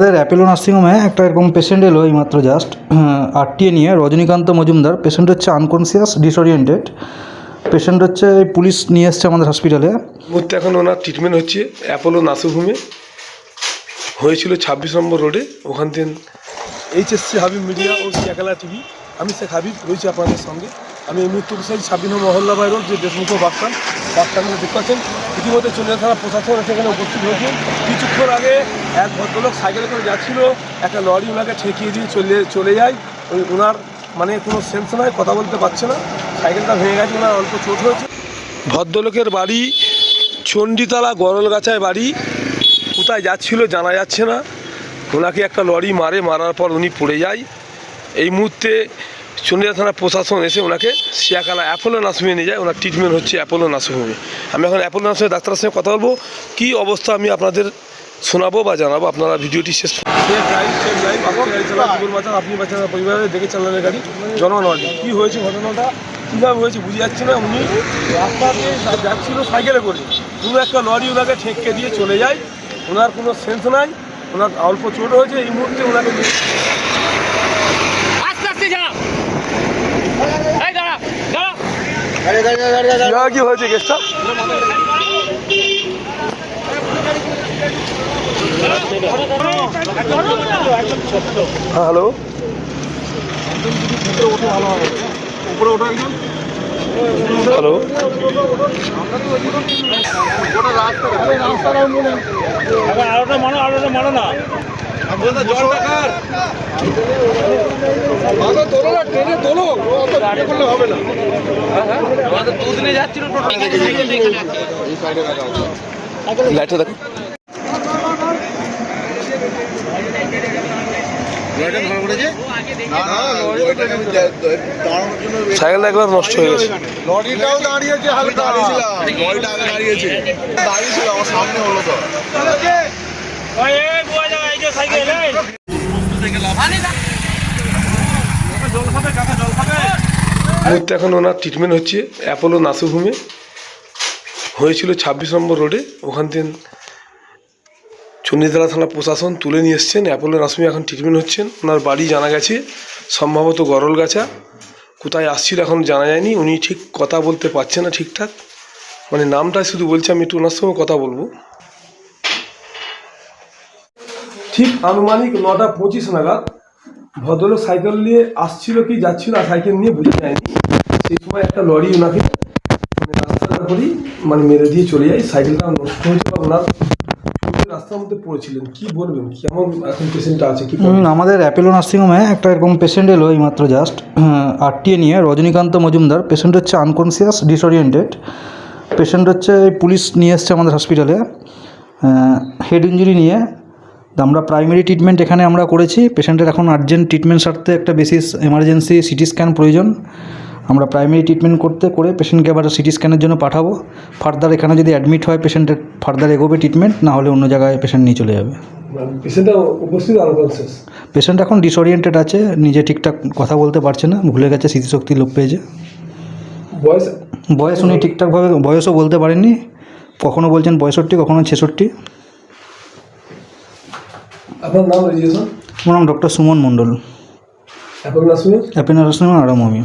আমাদের অ্যাপেলো নার্সিংহোমে একটা এরকম পেশেন্ট এলো এইমাত্র জাস্ট আরটিএ নিয়ে, রজনীকান্ত মজুমদার। পেশেন্ট হচ্ছে আনকনসিয়াস ডিসওরিয়েন্টেড পেশেন্ট হচ্ছে পুলিশ নিয়ে এসছে আমাদের হসপিটালে মুহূর্তে এখন ওনার ট্রিটমেন্ট হচ্ছে অ্যাপোলো নার্সিংহোমে। হয়েছিল ছাব্বিশ নম্বর রোডে ওখান থেকে এইচএসসি হাবিব মিডিয়া ও শিয়াকালা টিভি আমি শেখ হাবিব, রয়েছি আপনাদের সঙ্গে। আমি এই মুহূর্তে ছাব্বিশ নম্বর মহল্লা বাই যে দেশমুখ বাসস্ট্যান্ড বাসস্ট্যান্ডে দেখতে পাচ্ছেন। ইতিমধ্যে চলে থানা প্রশাসন সেখানে উপস্থিত হয়েছে। কিছুক্ষণ আগে এক ভদ্রলোক সাইকেলে করে যাচ্ছিল, একটা লরি ওনাকে ঠেকিয়ে দিয়ে চলে চলে যায়। ওই ওনার মানে কোনো সেন্স নয় কথা বলতে পারছে না। সাইকেলটা ভেঙে গেছে, ওনার অল্প চোট হয়েছে। ভদ্রলোকের বাড়ি, চণ্ডীতলা গরলগাছায় বাড়ি। কোথায় যাচ্ছিল জানা যাচ্ছে না। ওনাকে একটা লরি মারে, মারার পর উনি পড়ে যায়। এই মুহূর্তে চন্ডিদা থানা প্রশাসন এসে ওনাকে শিয়াকালা অ্যাপোলো নার্সিংহোমে নিয়ে যায়। ওনার ট্রিটমেন্ট হচ্ছে অ্যাপোলো নার্সিংহোমে আমি এখন অ্যাপোলো নার্সিংহোমে ডাক্তারের সঙ্গে কথা বলব। কী অবস্থা আমি আপনাদের শোনাবো বা জানাব? আপনারা ভিডিওটি শেষ আপনি বাঁচান পরিবারে দেখে চালানের গাড়ি। জনগণ কী হয়েছে ঘটনাটা? কীভাবে হয়েছে বুঝে যাচ্ছে না। উনি রাস্তাতে যাচ্ছিল সাইকেলে করে। কোনো একটা লরি ওনাকে ঠেককে দিয়ে চলে যায়। ওনার কোনো সেন্স নাই। ওনার অল্প চোট হয়েছে। এই মুহূর্তে ওনাকে নিয়ে- আস্তে আস্তে যা এই দাঁড়া দাঁড়া কীভাবে কী হয়েছে কেসটা হ্যাঁ হ্যালো হ্যালো আলোটা মানো আলোটা মানো না। লাইটটা দেখো সাইকেলটা একবার নষ্ট হয়ে গেছে। লরিটাও দাঁড়িয়েছে হালকা। লরিটা আগে দাঁড়িয়েছে। দাঁড়িয়েছিল আমার সামনে হলো তো। ওই বুয়া যা এই যে সাইকেল এই। মুহূর্তে এখন ওনার ট্রিটমেন্ট হচ্ছে অ্যাপোলো নার্সিংহোমে হয়েছিল ছাব্বিশ নম্বর রোডে। ওখান থেকে চণ্ডীতলা থানা প্রশাসন তুলে নিয়ে এসছেন। অ্যাপোলো নার্সিংহোমে এখন ট্রিটমেন্ট হচ্ছেন। ওনার বাড়ি জানা গেছে, সম্ভবত গরলগাছা। কোথায় আসছিল এখন জানা যায়নি। উনি ঠিক কথা বলতে পারছে না ঠিকঠাক। মানে নামটা শুধু বলছে, আমি একটু ওনার সঙ্গে কথা বলব। ঠিক আনুমানিক নটা পঁচিশ নাগাদ ভদ্রলোক সাইকেল নিয়ে আসছিল কি যাচ্ছিল আর সাইকেল নিয়ে বুঝে যায়নি। সেই সময় একটা লরি ওনাকে মানে রাস্তার করেই মানে মেরে দিয়ে চলে যায়। সাইকেলটা নষ্ট হয়েছে বা ওনার রাস্তার মধ্যে পড়েছিলেন। কি বলবেন? কেমন এখন পেশেন্টটা আছে? কি আমাদের অ্যাপেলো নার্সিংহোমে একটা এরকম পেশেন্ট এলো এইমাত্র জাস্ট আরটিএ নিয়ে রজনীকান্ত মজুমদার। পেশেন্ট হচ্ছে আনকনসিয়াস ডিসওরিয়েন্টেড পেশেন্ট হচ্ছে এই পুলিশ নিয়ে এসছে আমাদের হসপিটালে হেড ইঞ্জুরি নিয়ে। তো আমরা প্রাইমারি ট্রিটমেন্ট এখানে আমরা করেছি। পেশেন্টের এখন আর্জেন্ট ট্রিটমেন্ট সারতে একটা বেসিস এমার্জেন্সি সিটি স্ক্যান প্রয়োজন। আমরা প্রাইমারি ট্রিটমেন্ট করতে করে পেশেন্টকে আবার সিটি স্ক্যানের জন্য পাঠাবো। ফার্দার এখানে যদি অ্যাডমিট হয় পেশেন্টের ফার্দার এগোবে ট্রিটমেন্ট না হলে অন্য জায়গায় পেশেন্ট নিয়ে চলে যাবে। পেশেন্ট এখন ডিসওরিয়েন্টেড আছে নিজে ঠিকঠাক কথা বলতে পারছে না ভুলে গেছে স্মৃতিশক্তি লোপ পেয়েছে। বয়স? বয়স উনি ঠিকঠাকভাবে বয়সও বলতে পারেননি। কখনও বলছেন পঁয়ষট্টি কখনও ছেষট্টি। আপনার নাম রেজিস্ট্রেশন আমার নাম ডক্টর সুমন মণ্ডল। অ্যাপোলো নার্সিংহোমে অ্যাপেনার আরাম আমি